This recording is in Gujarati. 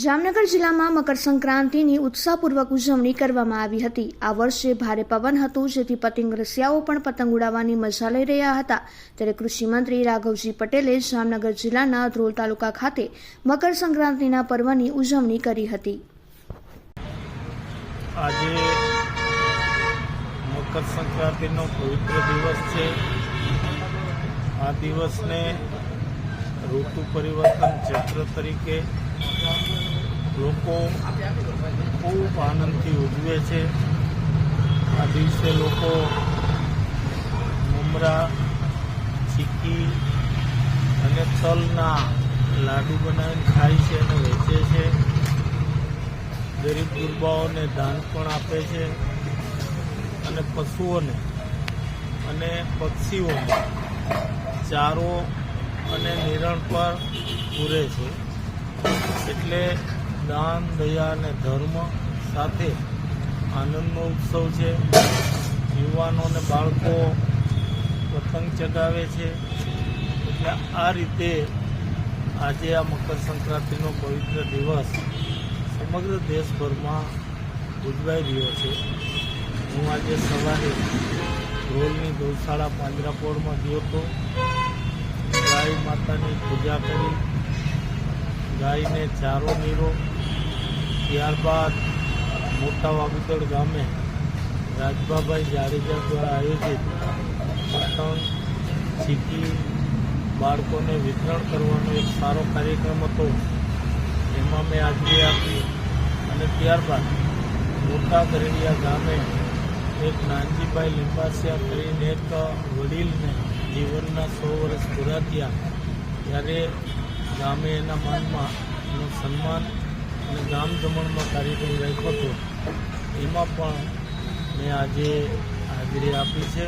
જામનગર જિલ્લામાં મકર સંક્રાંતિની ઉત્સાહપૂર્વક ઉજવણી કરવામાં આવી હતી. આ વર્ષે ભારે પવન હતું, જેથી પતંગ રસિયાઓ પણ પતંગ ઉડાવવાની મજા લઈ રહ્યા હતા. ત્યારે કૃષિમંત્રી રાઘવજી પટેલે જામનગર જિલ્લાના ધ્રોલ તાલુકા ખાતે મકર સંક્રાંતિના પર્વની ઉજવણી કરી હતી. આજે મકર સંક્રાંતિનો પવિત્ર દિવસ છે. આ દિવસને ઋતુ પરિવર્તન ચક્ર તરીકે લોકો ખૂબ આનંદથી ઉજવે છે. આ દિવસે લોકો મમરા, ચીકી અને તલના લાડુ બનાવીને ખાય છે અને વેચે છે. ગરીબ ગુરબાઓને દાન પણ આપે છે અને પશુઓને અને પક્ષીઓને ચારો અને નિરણ પર પૂરે છે. એટલે દાન, દયા અને ધર્મ સાથે આનંદનો ઉત્સવ છે. યુવાનો અને બાળકો પતંગ ચગાવે છે. એટલે આ રીતે આજે આ મકર સંક્રાંતિનો પવિત્ર દિવસ સમગ્ર દેશભરમાં ઉજવાઈ રહ્યો છે. હું આજે સવારે રોલની ગૌશાળા પાંજરાપોળમાં ગયો હતો. ગાય માતાની પૂજા કરી. ગાયને ચારો નીરો ત્યારબાદ મોટા વાગુદળ ગામે રાજબાભાઈ જાડેજા દ્વારા આયોજિત પતંગ ચીકી બાળકોને વિતરણ કરવાનો એક સારો કાર્યક્રમ હતો. એમાં મેં હાજરી આપી અને ત્યારબાદ મોટા ગરડિયા ગામે એક નાનજીભાઈ લિંબાસિયા કરીને એક વડીલને જીવનના સો વર્ષ પૂરા થયા, ત્યારે ગામે એના માનમાં એનું સન્માન અને ગામ જમણમાં કાર્યક્રમ રાખ્યો હતો. એમાં પણ મેં આજે હાજરી આપી છે.